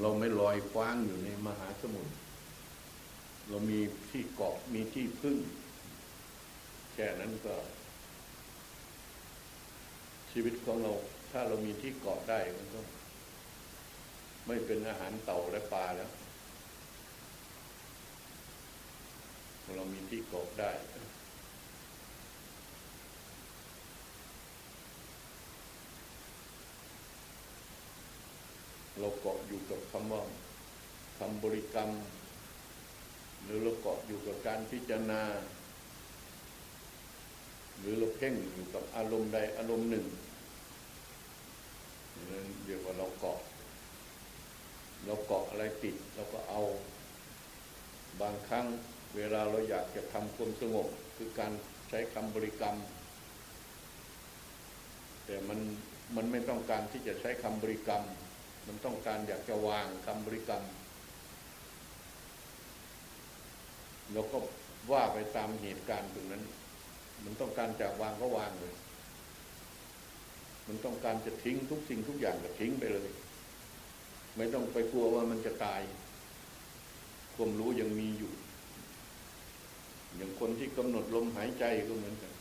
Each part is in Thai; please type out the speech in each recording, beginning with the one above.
เราไม่ลอยคว้างอยู่ในมหาสมุทรเรามีที่เกาะมีที่พึ่ง แค่นั้นก็ ชีวิตของเรา ถ้าเรามีที่เกาะได้มันก็ ไม่เป็นอาหารเต่าและปลาแล้ว เรามีที่เกาะได้ เราเกาะอยู่กับคำว่าคำบริกรรม หรือเราเกาะอยู่กับการพิจารณา หรือเราเพ่งอยู่กับอารมณ์ใดอารมณ์หนึ่งนั่นเรียกว่าเราเกาะ เราเกาะอะไรติดเราก็เอา บางครั้งเวลาเราอยากจะทำความสงบคือการใช้คำบริกรรม แต่มันมันไม่ต้องการที่จะใช้คำบริกรรม มันต้องการอยากจะวางคำบริกรรมเราก็ว่าไปตามเหตุการณ์ตรงนั้น มันต้องการจะวางก็วางเลย มันต้องการจะทิ้งทุกสิ่งทุกอย่างก็ทิ้งไปเลย ไม่ต้องไปกลัวว่ามันจะตาย ความรู้ยังมีอยู่ อย่างคนที่กำหนดลมหายใจก็เหมือนกัน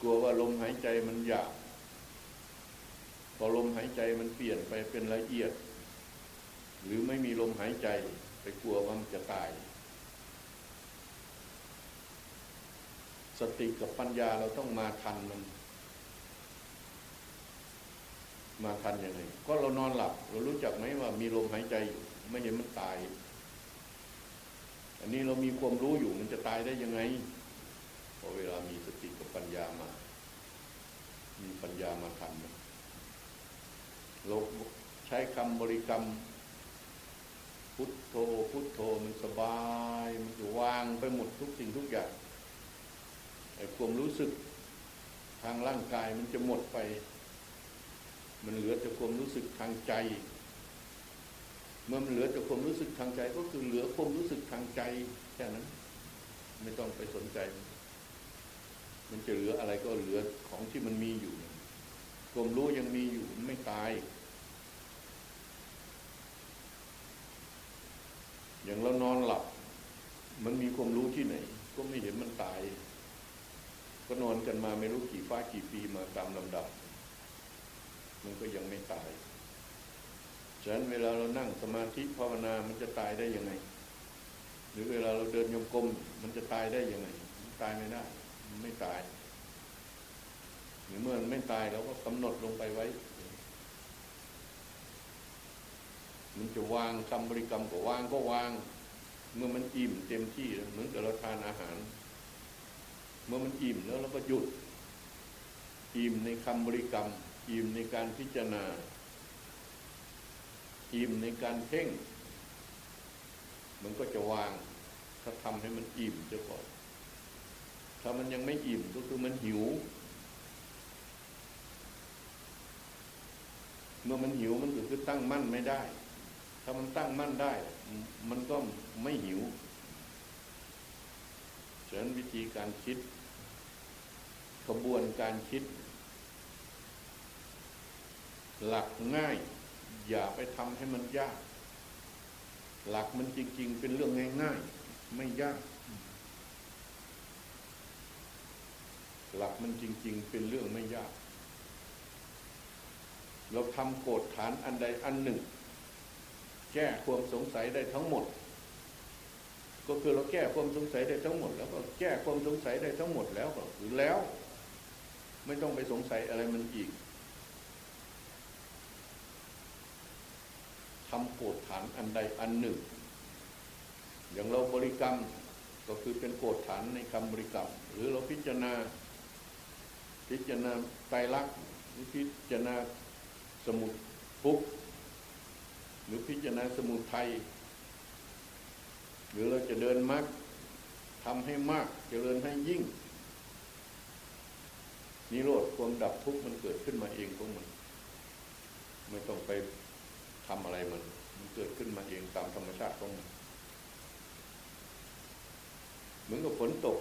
กลัวว่าลมหายใจมันหยาบ พอลมหายใจมันเปลี่ยนไปเป็นละเอียด หรือไม่มีลมหายใจไปกลัวว่ามันจะตาย สติกับปัญญาเราต้องมาทันมัน มาทันยังไงก็เรานอนหลับ เรารู้จักไหมว่ามีลมหายใจไม่เห็นมันตาย อันนี้เรามีความรู้อยู่มันจะตายได้ยังไงพอเวลามีสติกับปัญญามา มีปัญญามาทันมัน เราใช้คำบริกรรม พุทโธ พุทโธมันสบาย มันจะวางไปหมดทุกสิ่งทุกอย่างไอ้ความรู้สึกทางร่างกายมันจะหมดไป มันเหลือแต่ความรู้สึกทางใจ เมื่อมันเหลือแต่ความรู้สึกทางใจ ก็คือเหลือความรู้สึกทางใจแค่นั้น ไม่ต้องไปสนใจ มันจะเหลืออะไรก็เหลือของที่มันมีอยู่ความรู้ยังมีอยู่มันไม่ตาย อย่างเรานอนหลับ มันมีความรู้ที่ไหน ก็ไม่เห็นมันตาย ก็นอนกันมาไม่รู้กี่ฟ้ากี่ปีมาตามลำดับ มันก็ยังไม่ตายฉะนั้นเวลาเรานั่งสมาธิภาวนามันจะตายได้ยังไง หรือเวลาเราเดินโยมกลมมันจะตายได้ยังไงมันตายไม่ได้มันไม่ตายหรือเมื่อมันไม่ตายเราก็กำหนดลงไปไว้ มันจะวางคำบริกรรมก็วางก็วาง เมื่อมันอิ่มเต็มที่เหมือนกับเราทานอาหาร เมื่อมันอิ่มแล้วเราก็หยุด อิ่มในคำบริกรรม อิ่มในการพิจารณา อิ่มในการเพ่ง มันก็จะวาง ถ้าทำให้มันอิ่มเจะก่อนถ้ามันยังไม่อิ่มก็คือมันหิว เมื่อมันหิวมันก็คือตั้งมั่นไม่ได้ ถ้ามันตั้งมั่นได้ มันก็ไม่หิวฉะนั้นวิธีการคิดกระบวนการคิด หลักง่าย อย่าไปทำให้มันยาก หลักมันจริง ๆ เป็นเรื่องง่าย ๆ ไม่ยาก หลักมันจริง ๆ เป็นเรื่องไม่ยาก เราทำโกรธฐานอันใดอันหนึ่ง แก้ความสงสัยได้ทั้งหมด ก็คือเราแก้ความสงสัยได้ทั้งหมด แล้วก็แก้ความสงสัยได้ทั้งหมดแล้วก็หรือแล้ว ไม่ต้องไปสงสัยอะไรมันอีกทำโกรธฐานอันใดอันหนึ่ง อย่างเราบริกรรมก็คือเป็นโกรธฐานในคำบริกรรม หรือเราพิจารณา พิจารณาไตรลักษณ์หรือพิจารณาสมุดปุ๊บ หรือพิจารณาสมุทัยหรือเราจะเดินมรรคทำให้มากจเจริญให้ยิ่ง นิโรธความดับทุกข์มันเกิดขึ้นมาเองของมัน ไม่ต้องไปทำอะไรมัน มันเกิดขึ้นมาเองตามธรรมชาติของมันเหมือนกับฝนตก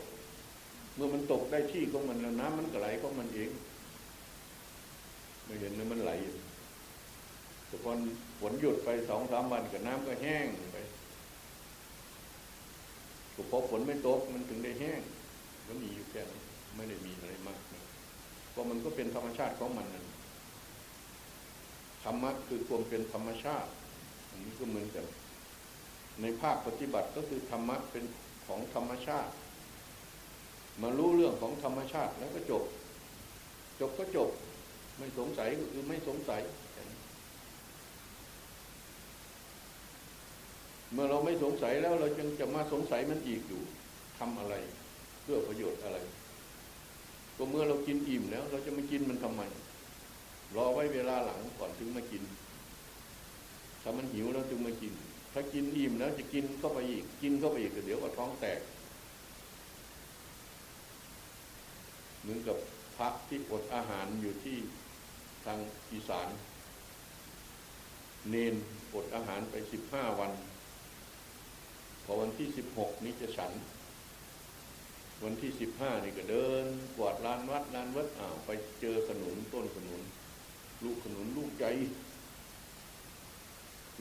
เมื่อมันตกได้ที่ของมันแล้วน้ำมันก็ไหลของมันเอง ไม่เห็นเลยมันไหล แต่พอฝนหยุดไปสองสามวันกับน้ำก็แห้งไปก็เพราะฝนไม่ตกมันถึงได้แห้งก็มีอยู่แค่นี้ไม่ได้มีอะไรมากนะเพราะมันก็เป็นธรรมชาติของมันนั่นธรรมะคือความเป็นธรรมชาติอันนี้ก็เหมือนกัน ในภาคปฏิบัติก็คือธรรมะเป็นของธรรมชาติ มารู้เรื่องของธรรมชาติแล้วก็จบ จบก็จบ ไม่สงสัยก็คือไม่สงสัย เมื่อเราไม่สงสัยแล้วเราจึงจะมาสงสัยมันอีกอยู่ทำอะไร เพื่อประโยชน์อะไร ก็เมื่อเรากินอิ่มแล้ว เราจะมากินมันทำไมรอไว้เวลาหลังก่อนถึงมากิน ถ้ามันหิวแล้วจึงมากิน ถ้ากินอิ่มแล้วจะกินเข้าไปอีก กินเข้าไปอีกเดี๋ยวก็ท้องแตก เหมือนกับพระที่อดอาหารอยู่ที่ทางอีสาน เนนอดอาหารไปสิบห้าวัน พอวันที่สิบหกนี้จะฉัน วันที่สิบห้านี่ก็เดินกวาดลานวัดลานวัดอ้าวไปเจอขนุนต้นขนุน ลูกขนุนลูกใหญ่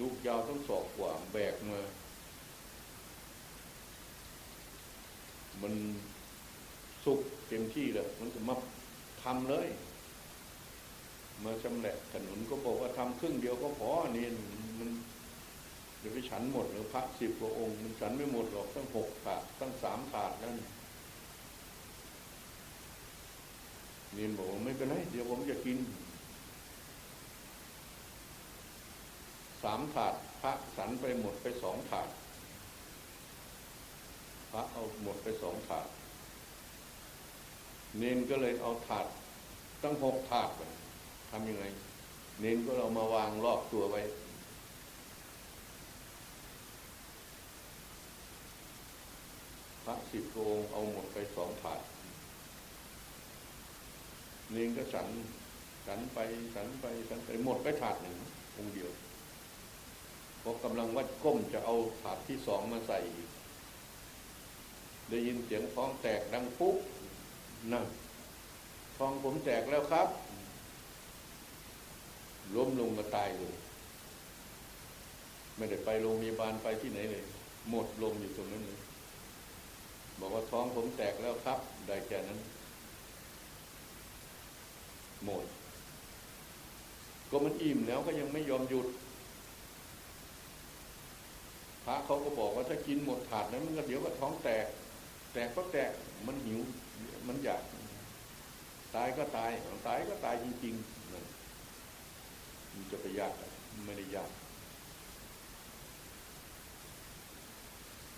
ลูกยาวต้องศอกกว่าแบกมา มันสุกเต็มที่แล้วมันจะมาทำเลยมาชำแหละขนุนก็บอกว่าทำครึ่งเดียวก็พอนี่มัน จะไปฉันหมดหรือพระสิบกว่าองค์มันฉันไม่หมดหรอกตั้งหกถาดตั้งสามถาดนั่นเนียนบอกว่าไม่เป็นไรเดี๋ยวผมจะกินสามถาดพระฉันไปหมดไปสองถาดพระเอาหมดไปสองถาดเนนก็เลยเอาถาดตั้งหกถาดไปทำยังไง เนนก็เรามาวางรอบตัวไว้ พระ สิบโองเอาหมดไปสองถาดเนนก็ฉันฉันไปฉันไปฉันไปหมดไปถาดหนึ่งองเดียวพอกำลังวัดก้มจะเอาถาดที่สองมาใส่อีกได้ยินเสียงท้องแตกดังปุ๊บนั่นท้องผมแตกแล้วครับล้มลงก็ตายเลยไม่ได้ไปโรงพยาบาลไปที่ไหนเลย หมดลมอยู่ตรงนั้นเลย บอกว่าท้องผมแตกแล้วครับ ได้แค่นั้น หมด ก็มันอิ่มแล้วก็ยังไม่ยอมหยุด พระเขาก็บอกว่าถ้ากินหมดถาดนั้นมันก็เดี๋ยวก็ท้องแตก แตกก็แตกมันหิว มันอยาก ตายก็ตายตายก็ตายจริงๆมันจะไปยากไม่ได้ยาก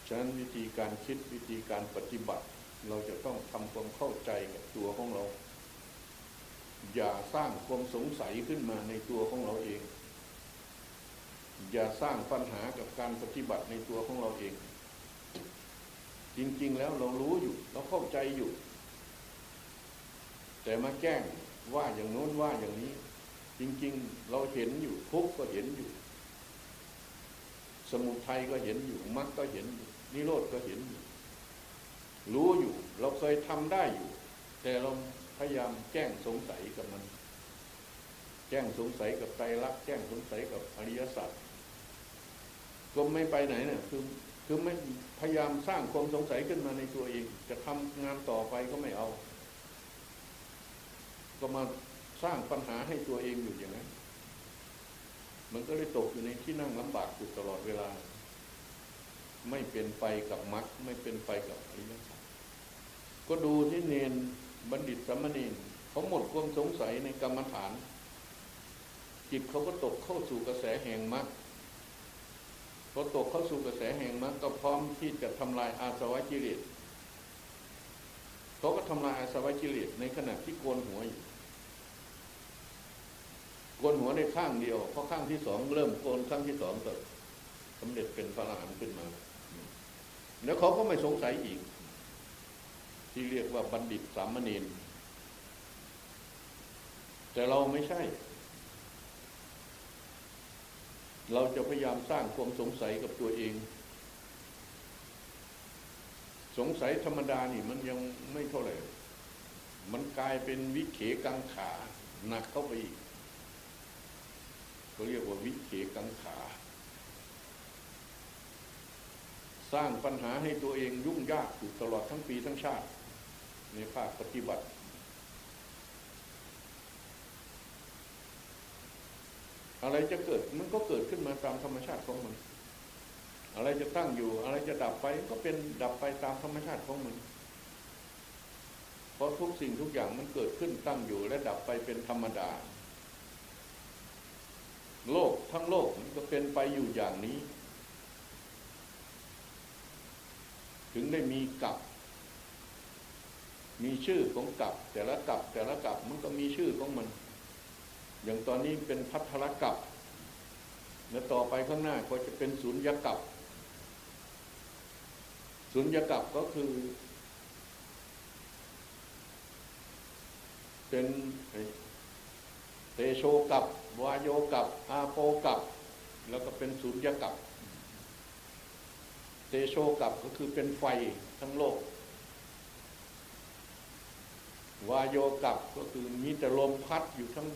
ฉะนั้นวิธีการคิดวิธีการปฏิบัติ เราจะต้องทำความเข้าใจกับตัวของเรา อย่าสร้างความสงสัยขึ้นมาในตัวของเราเอง อย่าสร้างปัญหากับการปฏิบัติในตัวของเราเอง จริงๆแล้วเรารู้อยู่ เราเข้าใจอยู่ แต่มาแกล้งว่าอย่างโน้นว่าอย่างนี้ จริงๆ เราเห็นอยู่ทุกก็เห็นอยู่สมุทัยก็เห็นอยู่มรรคก็เห็นอยู่ นิโรธก็เห็นอยู่รู้อยู่ เราเคยทำได้อยู่ แต่เราพยายามแจ้งสงสัยกับมัน แจ้งสงสัยกับไตรลักแจ้งสงสัยกับอริยสัจก็ไม่ไปไหนเนี่ยคือคือไม่พยายามสร้างความสงสัยขึ้นมาในตัวเอง จะทำงานต่อไปก็ไม่เอา ก็มาสร้างปัญหาให้ตัวเองอยู่อย่างนั้นมันก็เลยตกอยู่ในที่นั่งลำบากอยู่ตลอดเวลา ไม่เป็นไปกับมรรคไม่เป็นไปกับอริยสัจก็ดูที่เนนบัณฑิตสมเณรเขาหมดความสงสัยในกรรมฐาน จิตเขาก็ตกเข้าสู่กระแสแห่งมรรคพอตกเข้าสู่กระแสแห่งมรรคก็พร้อมที่จะทำลายอาสวะกิเลสเขาก็ทำลายอาสวะกิเลสในขณะที่โกนหัวอยู่โกนหัวในข้างเดียวเพอข้างที่สองเริ่มโกนข้างที่สองก็สำเร็จเป็นพระอรหันต์ขึ้นมา แล้วเขาก็ไม่สงสัยอีก ที่เรียกว่าบัณฑิตสามเณรแต่เราไม่ใช่ เราจะพยายามสร้างความสงสัยกับตัวเอง สงสัยธรรมดานี่มันยังไม่เท่าไหร่ มันกลายเป็นวิเขกังขาหนักเข้าไปอีกเขาเรียกว่าวิเขกังขา สร้างปัญหาให้ตัวเองยุ่งยากอยู่ตลอดทั้งปีทั้งชาติ ในภาคปฏิบัติ อะไรจะเกิดมันก็เกิดขึ้นมาตามธรรมชาติของมัน อะไรจะตั้งอยู่ อะไรจะดับไปก็เป็นดับไปตามธรรมชาติของมัน เพราะทุกสิ่งทุกอย่างมันเกิดขึ้นตั้งอยู่ และดับไปเป็นธรรมดา โลกทั้งโลกมันก็เป็นไปอยู่อย่างนี้ ถึงได้มีกับ มีชื่อของกับ แต่ละกับ แต่ละกับมันก็มีชื่อของมัน อย่างตอนนี้เป็นพัทธรกับ และต่อไปข้างหน้าก็จะเป็นสุญญกับสุญญกับก็คือ เป็นเตโชกับวายโยกับ อาโปกับ แล้วก็เป็นสุญญกับ เตโชกับก็คือเป็นไฟทั้งโลก วายโยกับก็คือมีแต่ลมพัดอยู่ทั้ง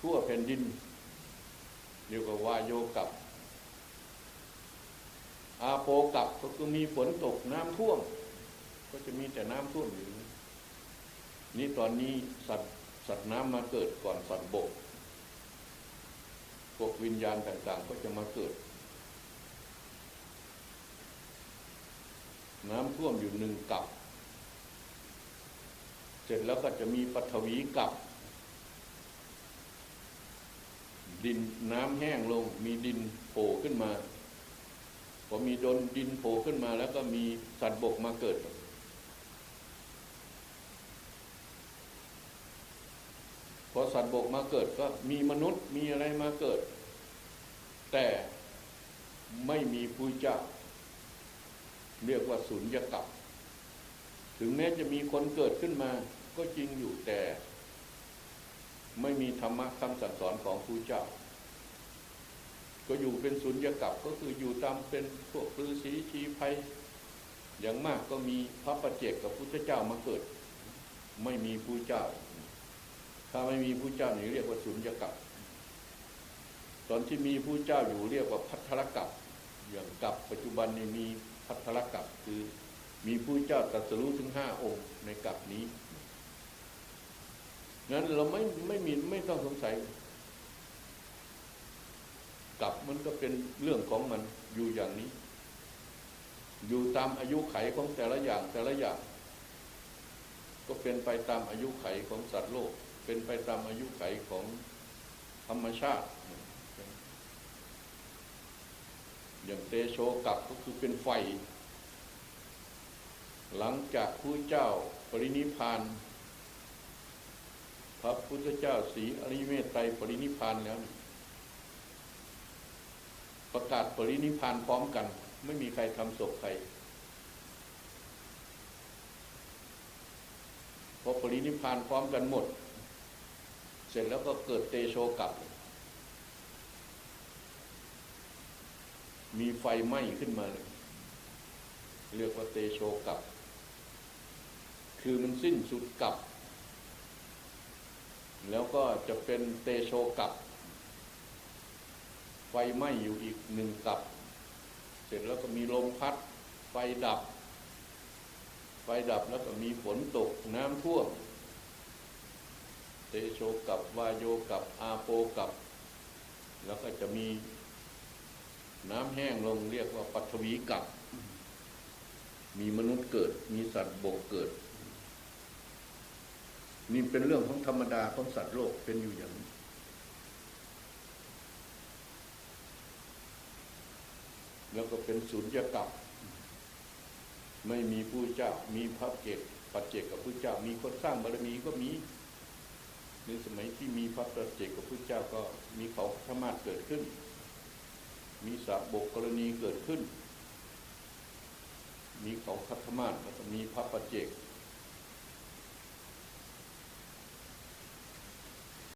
ทั่วแผ่นดินเรียกว่าวายโยกับ อาโปกับก็คือมีฝนตกน้ำท่วม ก็จะมีแต่น้ำท่วมอยู่นี่ตอนนี้สัตว์สัตว์น้ำมาเกิดก่อนสัตว์บกพวกวิญญาณต่างๆ ก็จะมาเกิด น้ำท่วมอยู่หนึ่งกับ เสร็จแล้วก็จะมีปฐวีกับ ดินน้ำแห้งลง มีดินโผล่ขึ้นมาพอมีดนดินโผล่ขึ้นมา แล้วก็มีสัตว์บกมาเกิด พอสัตว์บกมาเกิดก็มีมนุษย์มีอะไรมาเกิด แต่ไม่มีผู้เจ้า เรียกว่าสุญญกับ ถึงแม้จะมีคนเกิดขึ้นมา ก็จริงอยู่แต่ ไม่มีธรรมะคำสั่งสอนของผู้เจ้า ก็อยู่เป็นสุญญกับก็คืออยู่ตามเป็นพวกฤาษีชีภัยอย่างมากก็มีพระประเจกกับพุทธเจ้ามาเกิด ไม่มีผู้เจ้า ถ้าไม่มีผู้เจ้านี่เรียกว่าสุญญกับตอนที่มีผู้เจ้าอยู่เรียกว่าพัทธรกับอย่างกับปัจจุบันนี่มี พัทธรกับคือมีผู้เจ้าตรัสรู้ถึงห้าองค์ในกับนี้งั้นเราไม่ไม่มีไม่ต้องสงสัยกับมันก็เป็นเรื่องของมันอยู่อย่างนี้ อยู่ตามอายุไขของแต่ละอย่างแต่ละอย่าง ก็เป็นไปตามอายุไขของสัตว์โลก เป็นไปตามอายุไขของธรรมชาติ อย่างเตโชกับก็คือเป็นไฟ หลังจากผู้เจ้าปรินิพานพระพุทธเจ้าสีอริเมตไตรปรินิพานแล้ว ประกาศปรินิพานพร้อมกัน ไม่มีใครทำศพใครพอปรินิพานพร้อมกันหมด เสร็จแล้วก็เกิดเตโชกับ มีไฟไหม้ขึ้นมาเลยเรียกว่าเตโชกับ คือมันสิ้นสุดกับ แล้วก็จะเป็นเตโชกับ ไฟไหม้อยู่อีกหนึ่งกับ เสร็จแล้วก็มีลมพัด ไฟดับ ไฟดับแล้วก็มีฝนตกน้ำท่วม เตโชกับวายโยกับ อาโปกับ แล้วก็จะมี น้ำแห้งลงเรียกว่าปัทวีกับ มีมนุษย์เกิด มีสัตว์บกเกิด นี่เป็นเรื่องของธรรมดาของสัตว์โลกเป็นอยู่อย่างนี้แล้วก็เป็นสุญญกับไม่มีผู้เจ้า มีพระเกศปัจเจกกับผู้เจ้า มีคนสร้างบารมีก็มีในสมัยที่มีพระปัจเจกกับผู้เจ้าก็มีเขาธรรมาสเกิดขึ้น มีสาบกกรณีเกิดขึ้น มีเขาคัตมาศมีพระประเจก